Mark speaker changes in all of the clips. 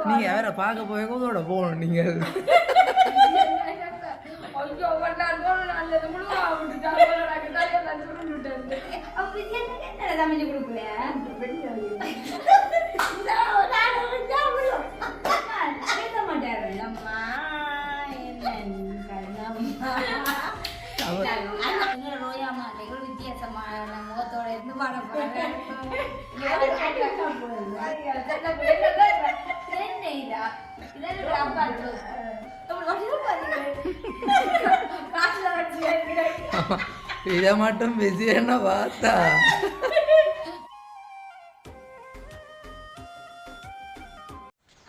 Speaker 1: நீங்க யார பார்க்க போய் போகணும் நீங்க
Speaker 2: வித்தியாசமான முகத்தோட இருந்து பாட போறேன் இதா
Speaker 1: மட்டும் பிஸியான பார்த்தா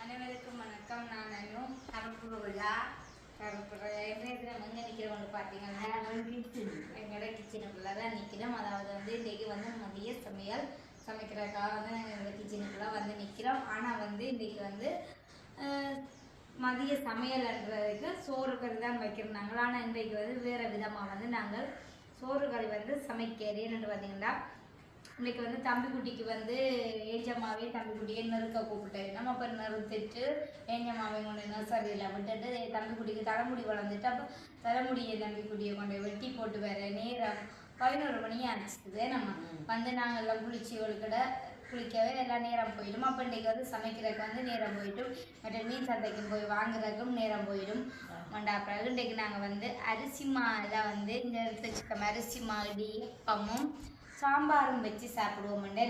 Speaker 2: அனைவருக்கும் வணக்கம் நான் கருப்பு ரோஜா இன்றைய தினம் எங்கே நிற்கிறோம்னு பார்த்தீங்கன்னா எங்களோட கிச்சனுக்குள்ளே தான் நிற்கிறோம் அதாவது வந்து இன்றைக்கு வந்து மதிய சமையல் சமைக்கிறதுக்காக வந்து நிற்கிறோம் ஆனால் வந்து இன்றைக்கு வந்து மதிய சமையல்ன்றதுக்கு சோறு கறி தான் வைக்கிறாங்க. ஆனால் இன்றைக்கு வந்து வேறு விதமாக வந்து நாங்கள் சோறு கறி வந்து சமைக்கிறேன்னு பார்த்தீங்கன்னா இன்னைக்கு வந்து தம்பிக்குட்டிக்கு வந்து ஏஞ்சம்மாவே தம்பிக்குட்டியை நெருக்க கூப்பிட்டேன் நம்ம அப்போ நெருத்துட்டு ஏஞ்சம்மாவை கொண்டு நர்சரியில் விட்டுட்டு தம்பிக்குட்டிக்கு தலைமுடி வளர்ந்துட்டு அப்போ தலைமுடியை தம்பிக்குட்டியை கொண்டு போய் வெட்டி போட்டு வேற நேரம் பதினோரு மணி ஆச்சுது நம்ம வந்து நாங்கள் எல்லாம் குளிச்சு ஒழுக்கட குளிக்கவே எல்லாம் நேரம் போயிடும். அப்போ இன்றைக்கி வந்து சமைக்கிறதுக்கு வந்து நேரம் போயிடும். மற்ற மீன் சந்தைக்கு போய் வாங்குறதுக்கும் நேரம் போயிடும். மண்டா பிறகு இன்றைக்கு நாங்கள் வந்து அரிசி மாவில் வந்து இந்த எடுத்து வச்சுக்கோம் அரிசி மாடி அப்பமும் சாம்பாரும் வச்சு சாப்பிடுவோம்ண்டே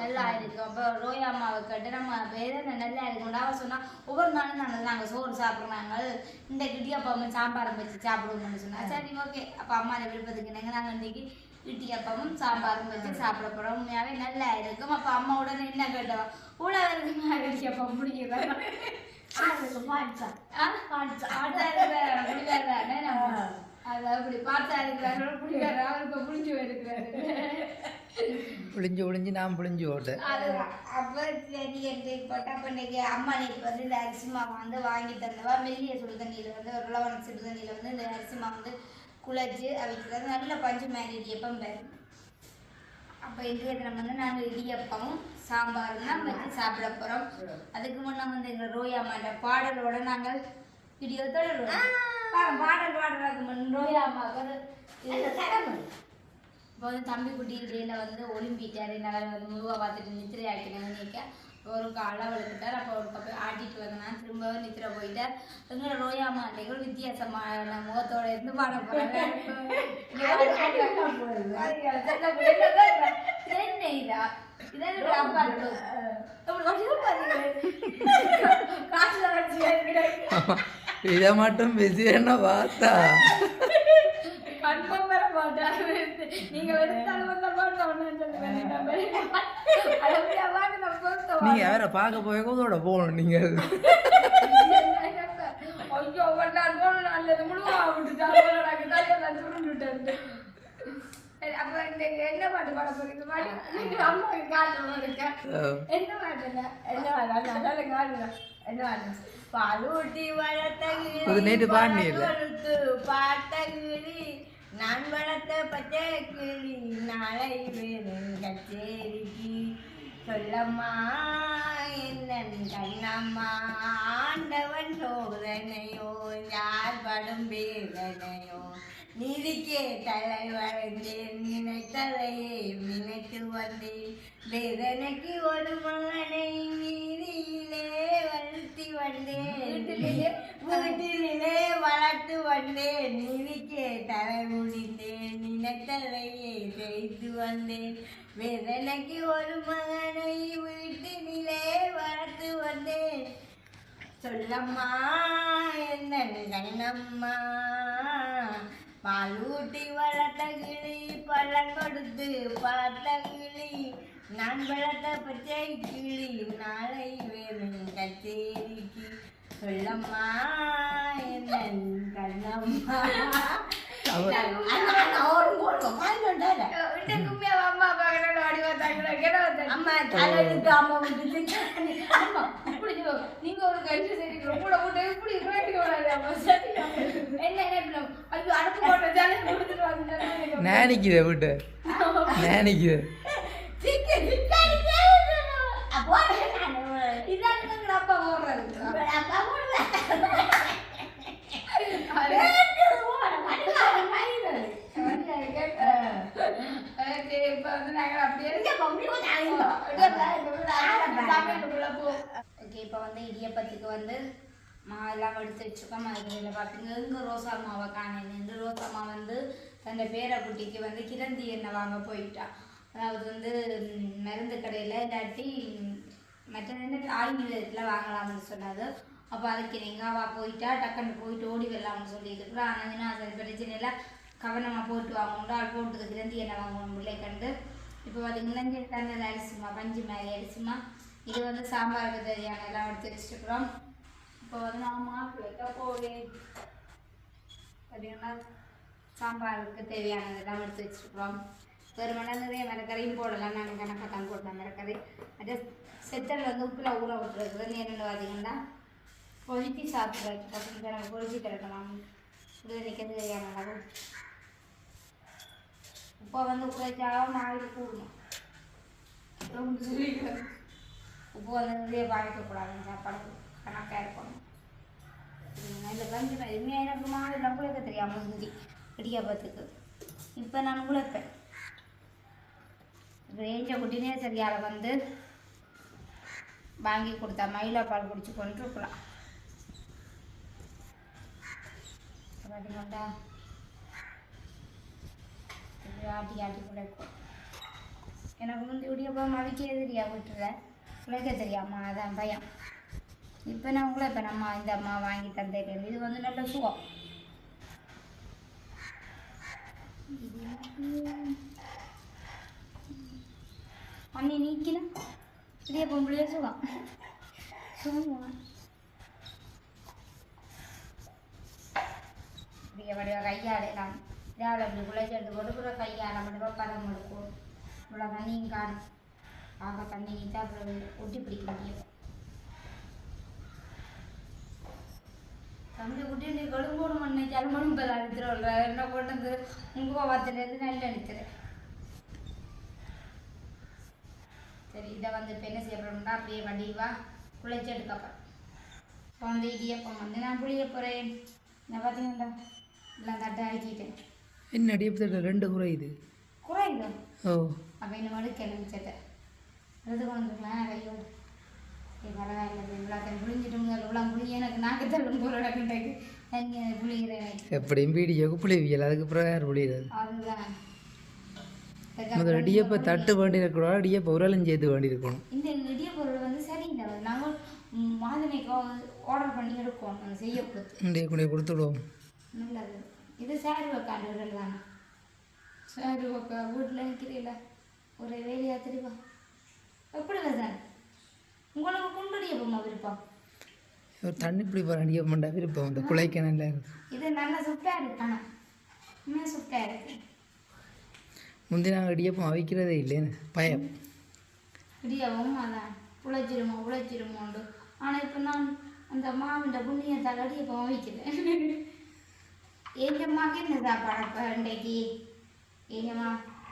Speaker 2: நல்லா இருக்கும். அப்போ ரோயா அம்மாவை கேட்டு நம்ம வேற நல்லா இருக்கும்டா அவ சொன்னா ஒவ்வொரு நாளும் நாங்கள் நாங்கள் சோறு சாப்பிட்றாங்க இந்த இடியாப்பமும் சாம்பாரும் வச்சு சாப்பிடுவோம்னு சொன்னா சரி ஓகே. அப்போ அம்மா விருப்பத்துக்கு நாங்கள் நாங்கள் இன்னைக்கு இடியாப்பமும் சாம்பாரும் வச்சு சாப்பிட போகிறோம் உண்மையாகவே நல்லா இருக்கும். அப்போ அம்மா உடனே என்ன கேட்டவா உழவருக்கு இடியாப்பம் இப்போ புளிஞ்சு
Speaker 1: புளிஞ்சு புளிஞ்சு நான் புளிஞ்சு ஓட்டேன்
Speaker 2: அதுதான் அப்போ சரி என்று போட்டு அப்போ இன்னைக்கு அம்மா நேற்று வந்து இந்த அரிசி மாவு வந்து வாங்கி தந்தவா? மெல்லிய சுடு தண்ணியில் வந்து ஒரு சுடு தண்ணியில் வந்து இந்த அரிசி மாவு வந்து குழச்சி அவிக்கிறது நல்ல பஞ்சு மாதிரி இடியப்பம் பேர். அப்போ இன்றைய தினம் வந்து நாங்கள் இடியப்பமும் சாம்பாரும் தான் வச்சு சாப்பிட போகிறோம் அதுக்கு முன்னே வந்து எங்கள் ரோயா மாட்ட பாடலோட நாங்கள் வீடியோ தொடருவோம் பாடல் பாடுறதுக்கு முன் ரோயா அம்மாவுக்கு இப்போ வந்து தம்பி குட்டி இடையில வந்து ஒலிம்பிட்டாரு நல்லா வந்து பார்த்துட்டு நித்திரை ஆக்கினேன் நினைக்க. ஒரு அளவு எடுத்துட்டார் அப்போ ஒரு பக்கம் ஆட்டிட்டு வந்தேன் திரும்பவும் நித்திரை போயிட்டார். எங்களோட ரோயாமா அன்னைக்கு ஒரு வித்தியாசமான முகத்தோட இருந்து பாட போறாங்க. என்ன இதா? இதெல்லாம் அப்பா காசுல வச்சு
Speaker 1: இதை மட்டும் பிஸியான பார்த்தா.
Speaker 3: கன்ஃபார்ம் வர மாட்டாரு. நீங்க வெறுத்தாலும் வந்த மாட்டோம் ஒன்றும் சொல்லுவேன்.
Speaker 1: நீங்க யார பார்க்க போய் கூட போகணும் நீங்க
Speaker 3: ஐயோ ஒரு நாள் நாள் இது முழுவா சரி, அப்ப இந்த என்ன பாட்டு பாட போறீங்க? பாட்டு அம்மாவுக்கு காட்டு இருக்கேன் என்ன பாட்டு என்ன என்ன பாட்டு? நல்லா என்ன
Speaker 4: பாலூட்டி நான் வளர்த்த பச்சை கிளி நாளை வேணும் கச்சேரிக்கு. சொல்லம்மா என்னன் கண்ணம்மா ஆண்டவன் சோதனையோ யார் படும் வேதனையோ நீதிக்கே தலை வளைந்தேன் நினைத்ததையே நினைத்து வந்தேன். வேதனைக்கு ஒரு மகனை வீதியிலே வளர்த்தி வந்தேன். வீட்டிலே வளர்த்து வந்தேன். நீதிக்கே தலை முடிந்தேன். நினைத்ததையே செய்து வந்தேன். வேதனைக்கு ஒரு மகனை வீட்டினிலே வளர்த்து வந்தேன். சொல்லம்மா என்ன கண்ணம்மா பாலூட்டி வளர்த்த கிளி பழம் கொடுத்து பார்த்த கிளி. நான் வளர்த்த பச்சை கிளி நாளை வேணும் கச்சேரிக்கு. சொல்லம்மா என்ன கண்ணம்மா
Speaker 1: அவர்
Speaker 4: அவரும் போடுவோம் பாருங்க
Speaker 3: விட்டு கும்மியா அம்மா பார்க்கறோம் அடி வந்தாங்க கிட வந்தாங்க
Speaker 4: அம்மா தலையிட்டு அம்மா விட்டு
Speaker 3: அம்மா இப்படி சொல்லுங்க. நீங்க ஒரு கழிச்சு சரிக்கிறோம் கூட கூட இப்படி கேட்டு விடாது அம்மா சரியா என்ன என்ன ஐயோ அடுப்பு போட்ட ஜாலி கொடுத்துட்டு வந்து
Speaker 1: நேனிக்குது விட்டு. நேனிக்குது.
Speaker 4: அப்போ
Speaker 3: எங்க அப்பா போடுறது
Speaker 4: அப்பா போடுவேன்
Speaker 3: அது- ஓகே, இப்ப வந்து நாங்க அப்படியே சமையலுக்குள்ள போ.
Speaker 2: ஓகே இப்போ வந்து இடியப்பத்துக்கு வந்து மாவெல்லாம் எடுத்து வச்சுருக்கோம். அதில் பார்த்தீங்க எங்கே ரோசா மாவை காணேன்னு ரோசா மா வந்து தன்னை பேரக்குட்டிக்கு வந்து கிரந்தி எண்ணெய் வாங்க போயிட்டா. அதாவது வந்து மருந்து கடையில் இல்லாட்டி மற்ற என்ன ஆயுர்வேதத்தில் வாங்கலாம்னு சொன்னாது அப்போ அதுக்கு நீங்கள் அவள் போயிட்டா டக்குன்னு போயிட்டு ஓடி வரலாம்னு சொல்லிட்டு இருக்கிறா ஆனால் அது பிரச்சனை இல்லை. கவனமாக போட்டு வாங்கணும் ஆள் போட்டுக்கிறதுலேருந்து என்ன வாங்கணும் பிள்ளை கண்டு. இப்போ பார்த்தீங்கன்னா இங்கே தண்ணி அரிசிமா? பஞ்சு மேலே அரிசிமா? இது வந்து சாம்பாருக்கு தேவையான எல்லாம் எடுத்து வச்சுருக்குறோம். இப்போ வந்து நான் மாப்பிள்ளைக்கா போவேன். பார்த்தீங்கன்னா சாம்பாருக்கு தேவையானதெல்லாம் எடுத்து வச்சுருக்குறோம். ஒரு மணி நேரம் நிறைய மிளகரையும் போடலாம். நாங்கள் கணக்காக தான் போட்டோம் மிளகரை அது செத்தல் வந்து உப்பில் ஊற விட்டுருக்குறது என்னென்னு பார்த்தீங்கன்னா பொழித்தி சாப்பிட்றது பசங்க எனக்கு பொழிச்சு தரணும் இது நிற்கிறது தேவையான அளவு. இப்போ வந்து குறைச்சாலும் நாளைக்கு கூடணும் ரொம்ப உப்பு வந்து நிறைய பாதிக்கக்கூடாது சாப்பாடு கணக்காக இருக்கணும் இல்லை கஞ்சி எதுவுமே எனக்கு மாவு எல்லாம் குழைக்க தெரியாமல் இருந்துச்சு இடியாப்பத்துக்கு இப்போ நான் குழைப்பேன் ரேஞ்ச குட்டினே சரியால் வந்து வாங்கி கொடுத்தா மயிலா பால் குடிச்சு கொண்டு இருக்கலாம் பார்த்தீங்களா ஆட்டி ஆட்டி குழைக்கும் எனக்கு வந்து இடியப்பம் அவிக்கவே தெரியா வீட்டில் குழைக்க தெரியாமா? அதான் பயம். இப்போ நான் உங்களை இப்போ நம்ம இந்த அம்மா வாங்கி தந்தேன் இது வந்து நல்ல சுகம். அண்ணி நீக்கினா? பெரிய பொம்பளையே சுகம். சுகம்? இப்படிய வடிவ கையால் நான். இதால் அப்படி குழைச்சி எடுத்து கை அரை மணி ரூபா பதம் எடுக்கும் இவ்வளோ தண்ணியும் காணும் ஆக தண்ணி தான் அப்புறம் ஒட்டி பிடிக்க முடியும் தம்பி குட்டி நீ கொழும்போடு மண்ணை கிளம்பணும் இப்போ அழுத்துறோம்ல என்ன கொண்டு வந்து உங்கள் வாத்திலேருந்து நல்ல அழுத்துறேன் சரி இதை வந்து இப்போ என்ன செய்யப்படும்னா அப்படியே வடிவா குழைச்சி எடுக்கப்போம் இப்போ வந்து இடியப்பம் வந்து நான் புளிய போகிறேன் நான் பார்த்தீங்கன்னா எல்லாம் தட்டை அடிக்கிட்டேன்
Speaker 1: என்ன அடியப்பத்தில் ரெண்டு குறை இது.
Speaker 2: குறையுதோ
Speaker 1: ஓ.
Speaker 2: அப்போ கொண்டுக்கலாம் கையோடு எனக்கு நாக்கு தள்ளும் போகிற இடத்துக்கு தண்ணி புளிகிறேன்
Speaker 1: எப்படியும் வீடியோக்கு புளிவியல் அதுக்கு புளியாது
Speaker 2: அதுதான்.
Speaker 1: முதல்ல இடியப்ப தட்டு வேண்டி இருக்கக்கூடாது இடியப்ப உரலும் சேர்த்து வேண்டி இருக்கணும்
Speaker 2: இந்த இடிய பொருள் வந்து சரிங்க நாங்கள் மாதினைக்கு ஆர்டர் பண்ணி நாங்கள் செய்ய கொடுத்து
Speaker 1: கொடுத்து விடுவோம்.
Speaker 2: நல்லது. இது சாரி வைக்காண்டு விரல் தானே சாரி வைக்க வீட்டில் நிற்கிறீங்கள ஒரு வேலையா தெரியுமா? எப்படி சார்? உங்களுக்கு குண்டுடியப்பமா விருப்பம்?
Speaker 1: ஒரு தண்ணி பிடி போகிற அடியப்பண்டா விருப்பம்? இந்த குலைக்க நல்லா இருக்கு
Speaker 2: இது நல்லா சுட்டாக இருக்கு ஆனால் இன்னும் சுட்டாக இருக்கு.
Speaker 1: முந்தி நாங்கள் இடியப்பம் அவிக்கிறதே இல்லைன்னு பயம்.
Speaker 2: இடியாவும் அதான் உழைச்சிருமோ உழைச்சிருமோண்டு. ஆனால் இப்போ நான் அந்த மாவிൻ്റെ புண்ணியத்தால் இடியப்பம் வைக்கிறேன். எங்கள் அம்மாவுக்கு என்ன சாப்பாடு இப்போ இன்றைக்கு எங்கம்மா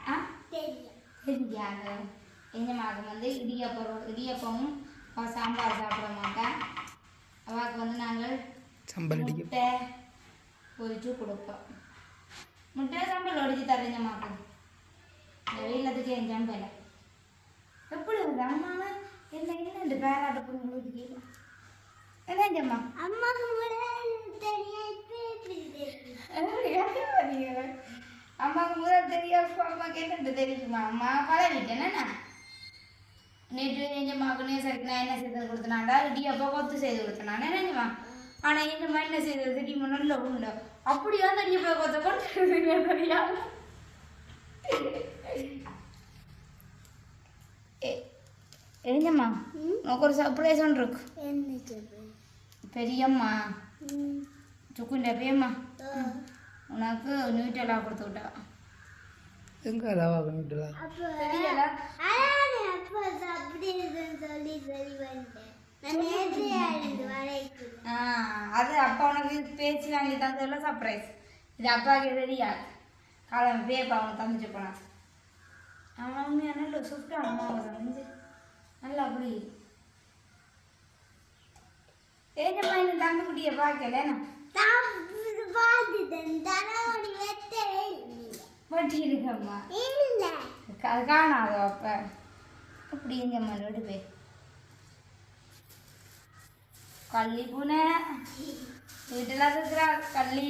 Speaker 2: ஆ தெரியாது எங்கள் மகன் வந்து இடியப்பம் இடியப்பமும் அவ சாம்பார் சாப்பிட மாட்டேன் அவாவுக்கு வந்து நாங்கள்
Speaker 1: சம்பல் அடிக்க
Speaker 2: முட்டை பொரிச்சு கொடுப்போம் முட்டை சாம்பல் ஒடிச்சு தரேங்க மாக்கு இந்த வெயிலத்துக்கு என் ஜம்பல எப்படி வருது அம்மா என்ன என்ன இந்த பேராட்ட பொண்ணு வீட்டுக்கு என்ன ஜம்மா
Speaker 4: அம்மாக்கு முதல்ல தெரியாது
Speaker 2: அம்மாவுக்கு முதல் தெரியாது அம்மாக்கு என்னட்டு தெரியுமா அம்மா பழகிட்டேன் என்ன நேற்று எங்கள் நேசருக்கு நான் என்ன செய்து கொடுத்தனாண்டா இடியப்பா கொத்து செய்து கொடுத்தேன் நினைஞ்சுமா ஆனால் எங்கள் என்ன செய்தது தெரியுமா நல்ல உண்டு அப்படியா அந்த கொத்த கொண்டு தெரியாது ஏஞ்சம்மா உனக்கு ஒரு சர்ப்ரைஸ் சுக்குண்ட பேம்மா உனக்கு நியூட்டெல்லாம் கொடுத்து விட்டா
Speaker 1: எங்கே அதாவா
Speaker 2: ஆ அது அப்பா உனக்கு பேச்சு வாங்கி தந்ததுல சர்ப்ரைஸ் இது அப்பாவுக்கு தெரியாது காலம் பேப்பா அவனுக்கு தந்துட்டு போனான் அவன் உண்மையாக நல்ல சுட்டான் அம்மாவை தந்து நல்லா அப்படி ஏஜம்மா இந்த தம்பி குட்டியை பார்க்கல வட்டி இருக்கம்மா அது காணாதோ அப்ப? அப்படி எங்கம்மா விடு போய். கள்ளி பூனை. வீட்டில் இருக்கிறா கள்ளி.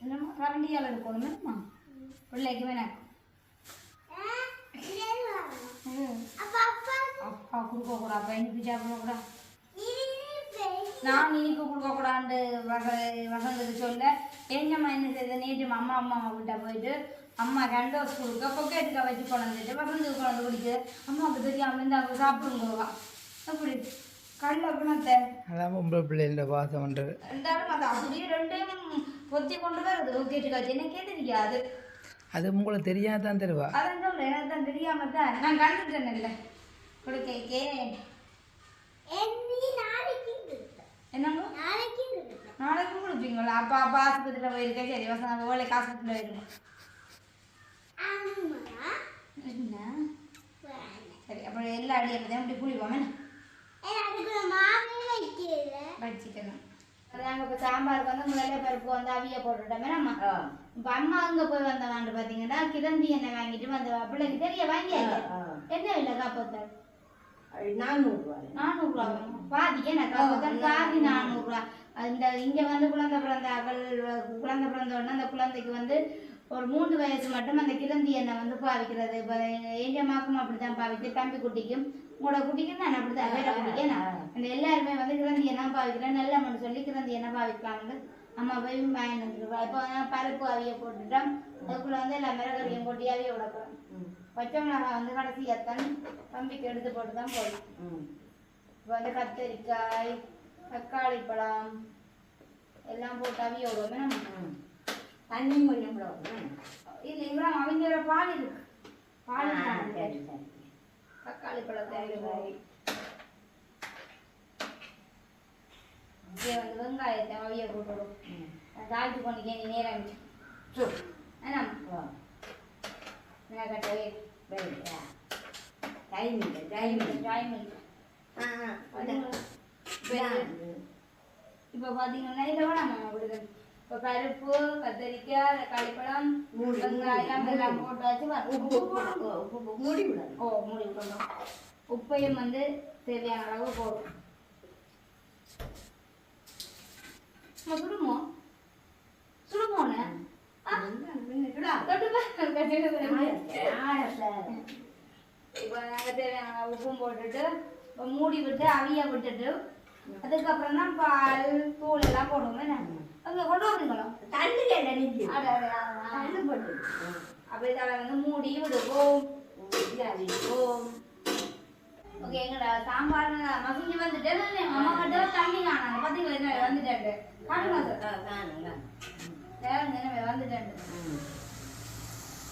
Speaker 2: என்னம்மா? கரண்டியால் எடுக்கணும் பிள்ளைக்கு வேணாம்
Speaker 4: ஆ, இது என்ன வாங்கணும்?
Speaker 2: ம்.
Speaker 4: அப்ப அப்பா
Speaker 2: கொடுக்கக்கூடாது அப்பா இனிப்பு சாப்பிடக்கூடாது
Speaker 4: இது பெரிய
Speaker 2: நான் வசந்தது சொல்ல. எங்கம்மா என்ன செய்த? நேற்று அம்மா அம்மா கிட்ட போயிட்டு அம்மா கண்டோஸ் கொடுக்க பொக்கெட்டுக்க வச்சு கொண்டு வந்துட்டு வசந்தது கொண்டு வந்து குடிக்குது அம்மாவுக்கு தெரியாம இருந்து அவங்க சாப்பிடுங்க அப்படி கல்ல குணத்தை.
Speaker 1: அதான் பொம்பளை பாசம் பண்ணுறது
Speaker 2: அது அப்படியே ரெண்டையும் பொத்தி கொண்டு வருது. பொக்கெட்டுக்க வச்சு எனக்கே தெரியாது
Speaker 1: அது உங்களுக்கு தெரியாதான் தான் தருவா
Speaker 2: அதான் எனக்கு தான் தெரியாம தான் நான் கண்டுட்டேன் இல்லை கொடுக்கே. என்னங்க?
Speaker 4: நாளைக்கு கொடுத்தேன்.
Speaker 2: நாளைக்கு கொடுப்பீங்களா? அப்பா அப்பா ஆஸ்பத்திரியில் போயிருக்கேன். சரி வசந்த வேலைக்கு ஆஸ்பத்திரியில் போயிருக்கோம். சரி அப்புறம் எல்லா அடியும் தான் இப்படி புளிப்போம். என்ன. வச்சுக்கணும். நாங்கள் இப்போ சாம்பாருக்கு வந்து முதல்ல பருப்பு வந்து அவிய போட்டுட்டோமே நம்ம. இப்போ அம்மா அங்கே போய் வந்தவாண்டு பார்த்தீங்கன்னா கிரந்தி எண்ணெய் வாங்கிட்டு வந்த பிள்ளைக்கு தெரிய வாங்கியாச்சு. என்ன இல்லை காப்பத்தால் நானூறுரூவா பாதி என்ன காப்பத்தால் பாதி நானூறுரூவா இந்த இங்கே வந்து குழந்தை பிறந்தாக்கள் குழந்தை பிறந்த உடனே அந்த குழந்தைக்கு வந்து ஒரு மூன்று வயசு மட்டும் அந்த கிளந்தி எண்ணெய் வந்து பாவிக்கிறது. இப்போ எங்கள் மாக்கும் அப்படி தான் பாவிக்கு தம்பி குட்டிக்கும் உங்களோட குட்டிக்கும் நான் அப்படி தான் வேற குட்டிக்கு நான் அந்த எல்லாருமே வந்து கிளந்தி எண்ணெய் பாவிக்கிறேன் நல்ல மண் சொல்லி கிளந்தி எண்ணெய் பாவிக்கலாம்னு அம்மா போய் வாங்கிட்டு வந்துருவா. இப்போ பருப்பு அவிய போட்டுட்டோம் அதுக்குள்ள வந்து எல்லா மிளகறியும் போட்டு அவிய விடப்போம் பச்சை மிளகாய் வந்து கடைசி எத்தனை தம்பிக்கு எடுத்து போட்டு தான் போடும் இப்போ வந்து கத்தரிக்காய் தக்காளி பழம் எல்லாம் போட்டு அவிய விடுவோமே நம்ம.
Speaker 3: தண்ணி கொஞ்சம் போடுவோம்
Speaker 2: இல்லைங்களா அவங்க பால் இருக்கு. பால் இருக்கு. தக்காளி பழத்தை இங்கே வந்து வெங்காயத்தை அவிய போட்டுடும். தாழ்த்து கொண்டு நீ நேரம் என்ன கட்டவே
Speaker 3: டைம் இல்லை டைம் இல்லை.
Speaker 2: டைம் இல்லை. இப்போ பார்த்தீங்கன்னா இதை விடுதல் இப்போ பருப்பு கத்தரிக்காய் தக்காளி பழம் வெங்காயம். எல்லாம் போட்டு வச்சு வ-
Speaker 3: உப்பு உப்பு மூடி விடணும்
Speaker 2: ஓ மூடி விடணும் உப்பையும் வந்து தேவையான அளவு போடும் சுடுமோ தொட்டு இப்போ நாங்கள் தேவையான உப்பும் போட்டுட்டு மூடி விட்டு அவிய விட்டுட்டு அதுக்கப்புறம் தான் பால் தூள் எல்லாம் போடுவோம் என்ன அப்படியே தலை வந்து மூடி விடுவோம்.
Speaker 3: விடுவோம்
Speaker 2: ஓகே எங்கடா? சாம்பார் மசிஞ்சு வந்துட்டு அம்மா கிட்ட தண்ணி காணாங்க. பார்த்தீங்களா என்ன வந்துட்டாரு காணுங்க சார்
Speaker 3: காணுங்க
Speaker 2: வேற வந்துட்டாரு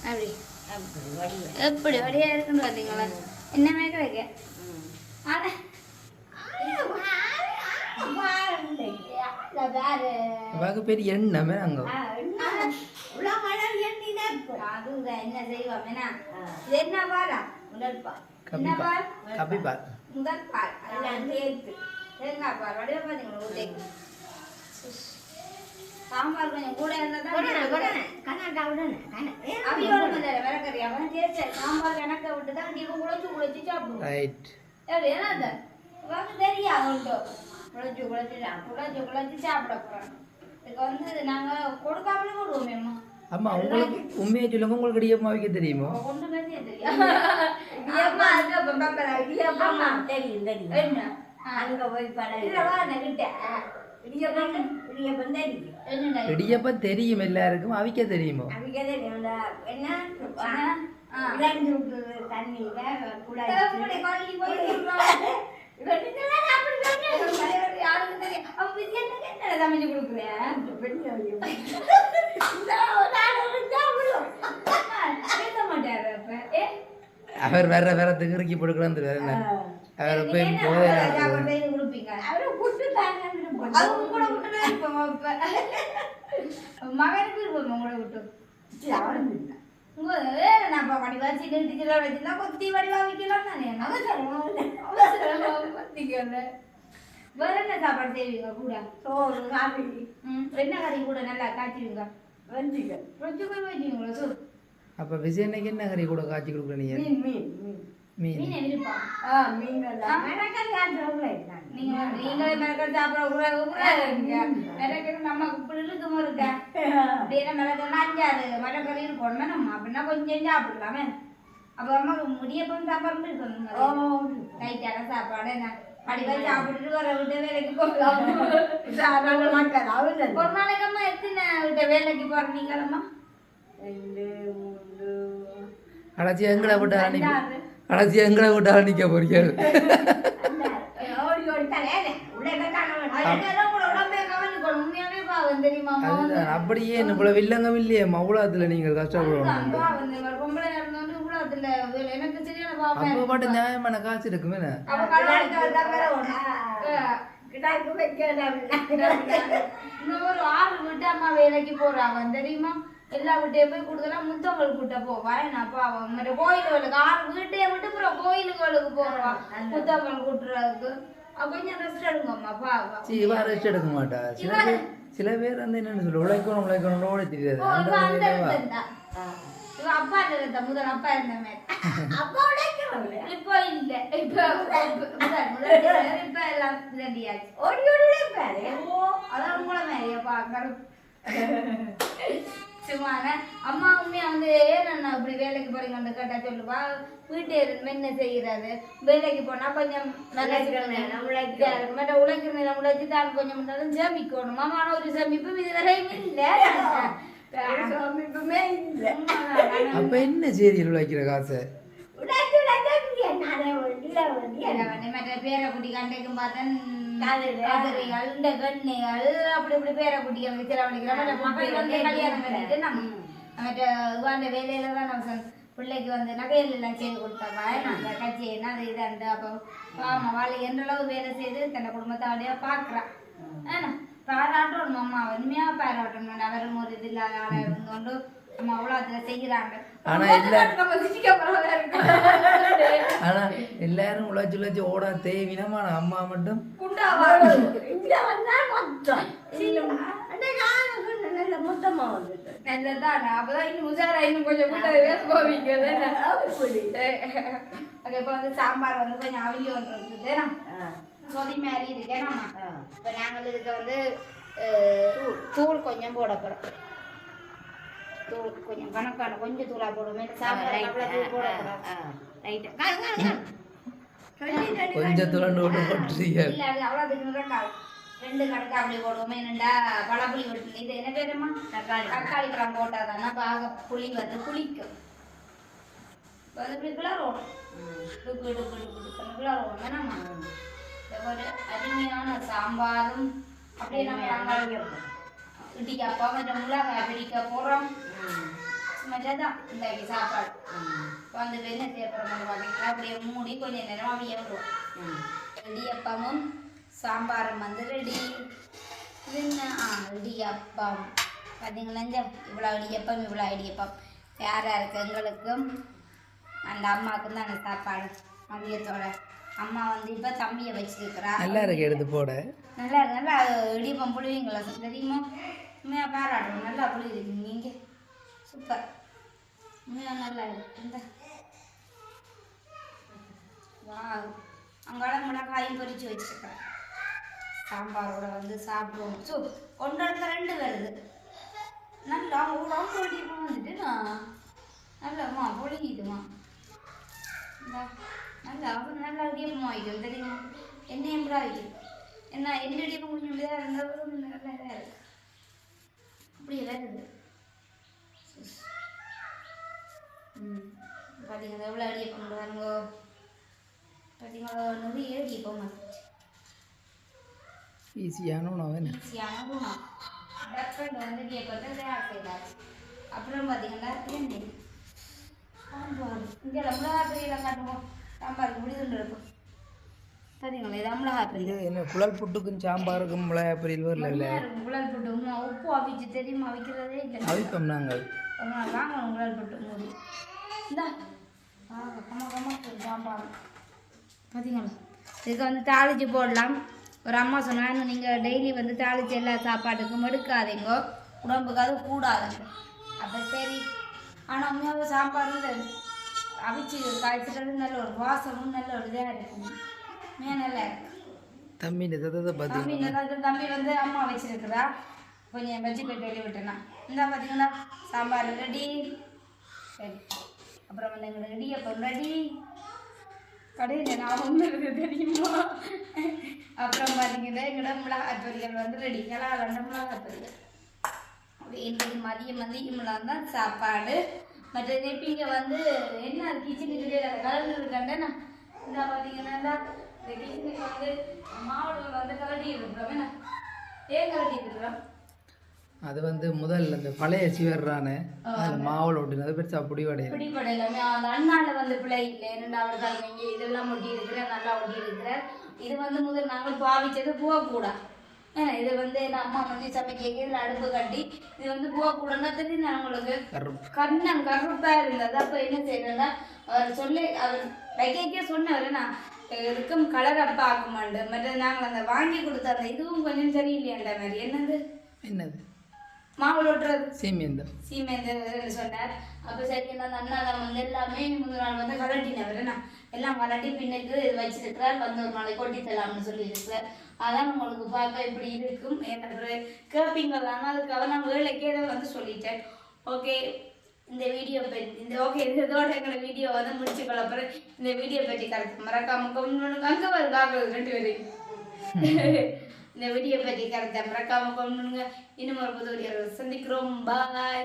Speaker 2: அப்படி. எப்படி வடியா இருக்குன்னு பார்த்தீங்களா என்னமே கிடைக்க ஆனா என்ன?
Speaker 1: கப்பிப்பா
Speaker 2: பால்?
Speaker 1: கப்பிப்பா
Speaker 2: முதல் பால் தேங்காய் பால். வடிவ பார்த்தீங்களா ஊத்தைக்கு சாம்பார் கொஞ்சம் கூட இருந்தால் தான் அவியோட வந்து விளக்கறி அவன் சேர்த்து சாம்பார் கணக்க விட்டு தான் நீங்க குழச்சு குழச்சு சாப்பிடுவோம்
Speaker 1: ரைட்.
Speaker 2: எப்படி என்ன உனக்கு தெரியாது உண்டு குழச்சு குழச்சு குழச்சு குழச்சு சாப்பிட போறோம். இதுக்கு வந்து நாங்க கொடுக்காமலே போடுவோம் அம்மா.
Speaker 1: அம்மா உங்களுக்கு உண்மையை சொல்லுங்க உங்களுக்கு இடியப்பம் வைக்க தெரியுமா?
Speaker 2: பேசே தெரியும் இடியப்பா அது அப்ப பாப்பா இடியப்பா
Speaker 3: தெரியும் தெரியும் அங்க போய் இடியப்பம் தெரியும்.
Speaker 1: எல்லாருக்கும் அவிக்க தெரியுமா?
Speaker 3: அவங்க தெரியும் என்ன?
Speaker 2: அவன் சமைச்சு கொடுக்குறேன்?
Speaker 1: அவர் வேற வேற திகரிக்கி போட்டுக்கலாம் வேற என்ன? அவர் போய்.
Speaker 2: மகனுக்கு இருப்போம் உங்களை விட்டு உங்க ஏ, வடிவா சின்ன டீச்சர் வச்சுருந்தா கொத்தி வடிவா வைக்கலாம் தானே
Speaker 3: பத்திக்கல
Speaker 2: வேற என்ன சாப்பாடு செய்வீங்க கூட
Speaker 3: சோறு காபி
Speaker 2: என்ன கறி கூட நல்லா காய்ச்சுவீங்க
Speaker 3: வெஞ்சிக்கல்
Speaker 2: ரொச்சு போய் வச்சுங்களா
Speaker 1: அப்போ என்ன கறி கூட காய்ச்சி கொடுக்குற
Speaker 3: மீன் மீன் மீன்.
Speaker 1: மீன்.
Speaker 3: ஆ மீன்
Speaker 2: நீங்க நீங்களே மிளகாய் சாப்பிட கூடாதுங்க மிளகாய் நம்ம பிள்ளைக்கும் இருக்க? அப்படியே மிளகாய் அஞ்சாறு மிளகாய் இருக்கணும் நம்ம அப்படின்னா கொஞ்சம் சாப்பிடலாமே. அப்போ அம்மாக்கு முடியப்பம் சாப்பாடு இருக்கணும் லைட்டான சாப்பாடு என்ன? அடிக்கடி சாப்பிட்டுட்டு வர விட்டு வேலைக்கு போகலாம்
Speaker 3: சாதாரண மக்கள் அவர்கள்
Speaker 2: ஒரு நாளைக்கு அம்மா எத்தனை விட்ட வேலைக்கு போறீங்களம்மா
Speaker 3: ரெண்டு மூணு
Speaker 1: அடைச்சி எங்களை விட்டு அடைச்சி எங்களை விட்டு அன்னைக்க போறீங்க. அப்படியே இவ்வளோ வில்லங்கம் இல்லையே அவ்வளோத்துல நீங்கள் கஷ்டப்படணும் அப்போ மட்டும் நியாயமான காசு இருக்குமே
Speaker 2: ஒரு ஆறு வீட்டு அம்மா வேலைக்கு போறாங்க தெரியுமா? எல்லா வீட்டையும் போய் கூடுதலா முத்தவங்கள் கூட்ட போவா என்ன பாவம் இந்த கோயிலுகளுக்கு ஆறு வீட்டையே விட்டு அப்புறம் கோயிலுகளுக்கு போறவா? முத்தவங்கள் கூட்டுறதுக்கு. கொஞ்சம் ரெஸ்ட் எடுங்கம்மா பாவம்
Speaker 1: சரி இவா ரெஸ்ட் எடுக்க மாட்டா. சில பேர் சில பேர் வந்து என்னன்னு சொல்லு உழைக்கணும் உழைக்கணும் ஓட தெரியாது
Speaker 2: அப்பா இருந்தா? முதல் அப்பா இருந்த மாதிரி.
Speaker 3: அப்பா
Speaker 2: இப்போ இல்ல. இப்போ இப்ப எல்லாம் ரெடியாச்சு.
Speaker 3: ஓடி ஓடி உடைப்பாரு
Speaker 2: ஓ அதான் உங்களை மாதிரியா பாக்கணும் சும்மாண்ணே அம்மா உண்மையா வந்து ஏன் நான் இப்படி வேலைக்கு போறீங்கன்னு கேட்டா சொல்லுவா. வீட்டே இருந்து என்ன செய்யறது. வேலைக்கு போனா கொஞ்சம் நல்லா
Speaker 3: உழைக்கிற நேரம் உழைக்கணும்.
Speaker 2: மற்ற உழைக்கிற நேரம் உழைச்சு தான் கொஞ்சம் முன்னாலும் சேமிக்கணும் ஆனா ஒரு சேமிப்பும் இது வரையும் இல்ல.
Speaker 1: அப்ப என்ன செய்தியில் உழைக்கிற காசை?
Speaker 3: வண்டியில வண்டியா
Speaker 2: மற்ற பேரக்குட்டி கண்டைக்கும் பார்த்தேன் இந்த அப்படி இப்படி மக்கள் வந்து கல்யாணம் பண்ணிட்டு நம்ம மற்ற அந்த வேலையில தான் நம்ம சொந்த- பிள்ளைக்கு வந்து நகைகள் எல்லாம் செய்து கொடுத்தாங்க நாங்கள் கட்சி என்ன அது இது அந்த அப்போ ஆமாம் வாழை எந்த அளவு வேலை செய்து தன்னை குடும்பத்தை அப்படியே பார்க்குறான் ஏன்னா பாராட்டணும் அம்மா உண்மையாக பாராட்டணும் அவரும் ஒரு இது இல்லாத ஆளை இருந்து கொண்டு அம்மா அவ்வளோ அதில் செய்கிறாங்க
Speaker 1: ஆனா எல்லா
Speaker 2: நம்ம சிரிக்கப்படுறதா இருக்கு
Speaker 1: ஆனா எல்லாரும் உழைச்சு உழைச்சு ஓட தேவினமான அம்மா மட்டும்.
Speaker 2: நல்லதான் அப்பதான் இன்னும் உஷாரா இன்னும் கொஞ்சம் போவீங்க இப்போ வந்து சாம்பார் வந்து கொஞ்சம் அவிலி
Speaker 3: ஆ,
Speaker 2: சொதி மாதிரி இருக்கேன் நம்ம
Speaker 3: ஆ.
Speaker 2: இப்போ நாங்கள் இதுக்கு வந்து தூள். கொஞ்சம் போட போகிறோம் தூள் கொஞ்சம் கணக்கான கொஞ்சம் போடுவோம். தூள் போடக்கூடாது
Speaker 1: கொஞ்சம் துளண்டு விட்டு போட்டுறீங்க.
Speaker 2: இல்ல அது ரெண்டாள் ரெண்டு கணக்கு அப்படி போடுவோம் என்னண்டா பழப்புளி விட்டு இது என்ன பேருமா தக்காளி. தக்காளி பழம் போட்டால் தானே பாக புளி வந்து புளிக்கும். அது இப்படி கிளறோம் டுக்கு டுக்கு டுக்கு டுக்குன்னு கிளறோம் வேணாமா இது ஒரு அருமையான சாம்பாரும் அப்படியே நம்ம இடிக்கப்பா மற்றும் மிளகாய் பிடிக்க போகிறோம் மஜாதான் இந்த சாப்பாடு வந்து என்ன செய்ய போகிறோம் பார்த்தீங்கன்னா அப்படியே மூடி கொஞ்சம் நேரம் அப்படியே விடுவோம் இடியப்பமும் சாம்பாரும் வந்து ரெடி என்ன ஆ இடியப்பம் பார்த்தீங்களா இந்த இவ்வளோ இடியப்பம் இவ்வளோ இடியப்பம் யார் யாருக்கு எங்களுக்கும் அந்த அம்மாவுக்கும் தான் அந்த சாப்பாடு மதியத்தோட அம்மா வந்து இப்போ தம்பியை வச்சிருக்கிறா
Speaker 1: நல்லா இருக்கு எடுத்து போட
Speaker 2: நல்லா இருக்கு நல்லா இடியப்பம் புளிவீங்களா தெரியுமா உண்மையாக பாராட்டணும் நல்லா புளியிருக்கீங்க நீங்கள் சூப்பர். உண்மையாக நல்லா இருக்கு. வா அங்கால மிளகாயும் பொறிச்சு வச்சிருக்கிறேன் சாம்பாரோட வந்து சாப்பிடுவோம். சூ ஒன்று இடத்துல ரெண்டு வருது. நல்லா ரொம்ப இடியப்பம் வந்துட்டு நான் நல்லாம்மா பொழியுதுமா நல்லா அவங்க நல்லா இடியப்பம் வைக்கும். தெரியுமா? என்னையும் கூட வைக்கும். என்ன என்ன இடியப்பம் கொஞ்சம் இருந்தாலும் நல்லா இதாக இருக்கு. அப்படியே வருது ம். பார்த்தீங்களா எவ்வளோ இடியப்பம் பாருங்க. பார்த்தீங்களா நிறைய இடியப்பம் வந்துச்சு
Speaker 1: ஈஸியான உணவு
Speaker 2: ஈஸியான குணம் டக்குன்னு வந்து இடியப்பத்தை தயார் செய்தாச்சு அப்புறம் பார்த்தீங்கன்னா தேநீர் சாம்பார். இங்கே மிளகாய் காட்டுவோம் சாம்பாருக்கு முடிதுண்டு இருக்கும். பார்த்தீங்களா இது
Speaker 1: இது என்ன குழல் புட்டுக்கும் சாம்பாருக்கும் மிளகாய் பொரியல் வரல இல்லை?
Speaker 2: உங்களால் போட்டு. உப்பு அவிச்சு தெரியுமா? அவிக்கிறதே இல்லை.
Speaker 1: அவிப்போம் நாங்கள்.
Speaker 2: வாங்க போட்டு மூடி. இந்தா கம்மா கம்மா சாம்பார். பார்த்தீங்களா இதுக்கு வந்து தாளிச்சு போடலாம். ஒரு அம்மா சொன்னாங்க நீங்கள் டெய்லி வந்து தாளிச்சு எல்லா சாப்பாட்டுக்கும் எடுக்காதீங்க. உடம்புக்கு அது கூடாதுங்க அப்போ சரி. ஆனால் உண்மையாகவே சாப்பாடு இந்த அவிச்சு காய்ச்சறது நல்ல ஒரு வாசமும் நல்ல ஒரு இதாக இருக்கும். உண்மையாக
Speaker 1: தம்பி
Speaker 2: தம்பி தம்பி- வந்து அம்மா வச்சிருக்கிறா கொஞ்சம் போயிட்டு வெளியே விட்டேனா இந்த பார்த்தீங்கன்னா சாம்பார் ரெடி சரி. அப்புறம் வந்து எங்களுக்கு இடியப்பம் ரெடி கடையில் நான் ஒன்று இருக்கு தெரியுமா? அப்புறம் பார்த்தீங்கன்னா எங்களோட மிளகாய் பொரியல் வந்து ரெடி கலா ரெண்டு மிளகாய் பொரியல். இன்றைக்கு மதியம் வந்து இவ்வளோ தான் சாப்பாடு. மற்றது இப்போ இங்கே வந்து என்ன கிச்சனுக்கு கலந்து இருக்காண்டேண்ணா இந்த பார்த்தீங்கன்னா கிச்சனுக்கு வந்து மாவட்டம் வந்து கலட்டி இருக்கிறோம் என்ன? ஏன் கலட்டி இருக்கிறோம்
Speaker 1: அது வந்து முதல்ல இந்த பழைய அரிசி வர்றானே அதில் மாவில் ஓட்டுனது பெருசாக அப்படி வடையாது
Speaker 2: பிடிப்பட எல்லாமே அந்த அண்ணால வந்து பிள்ளை இல்லை ரெண்டாவது தலைமைங்க இதெல்லாம் ஒட்டி இருக்கிற நல்லா ஒட்டி இருக்கிற இது வந்து முதல் நாங்கள் பாவிச்சது போகக்கூடாது ஏன்னா இது வந்து என் அம்மா வந்து சமைக்க அடுப்பு கட்டி இது வந்து போகக்கூடாதுன்னா தெரியும் உங்களுக்கு?
Speaker 1: கருப்பு.
Speaker 2: கண்ணம் கருப்பா இருந்தது. அப்ப என்ன செய்யறேன்னா அவர் சொல்லி அவர் வைக்கே சொன்னவர் நான் இதுக்கும் கலர் அப்பா ஆக்க மாட்டேன் மற்ற நாங்கள் அந்த வாங்கி கொடுத்த அந்த இதுவும் கொஞ்சம் சரியில்லையாண்ட மாதிரி. என்னது?
Speaker 1: என்னது?
Speaker 2: மாவு ஓட்டுறது
Speaker 1: சீமியந்தம்
Speaker 2: சீமேந்தர் சொன்னார். அப்போ சரி நான் அண்ணா தான் வந்து எல்லாமே முதல் நாள் வந்து கலட்டினவர். நான் எல்லாம் கலட்டி பின்னுக்கு இது வச்சிருக்கிறார். வந்து ஒரு நாளைக்கு கொட்டி தரலாம்னு சொல்லியிருக்கிறார். அதான் உங்களுக்கு பார்க்க இப்படி இருக்கும். எனக்கு கேட்பீங்க தானே அதுக்காக நான் வேலைக்கே வந்து சொல்லிட்டேன். ஓகே. இந்த வீடியோ பற்றி இந்த ஓகே இதோட எங்களை வீடியோ வந்து முடிச்சு கொள்ளப்புறம் இந்த வீடியோ பற்றி கருத்து மறக்காம கொண்டு அங்கே வருது பார்க்குறது ரெண்டு பேரையும் இந்த வீடியோ பற்றி கருத்தை மறக்காம கொண்டு இன்னும் ஒரு புது வீடியோ சந்திக்கிறோம். பாய்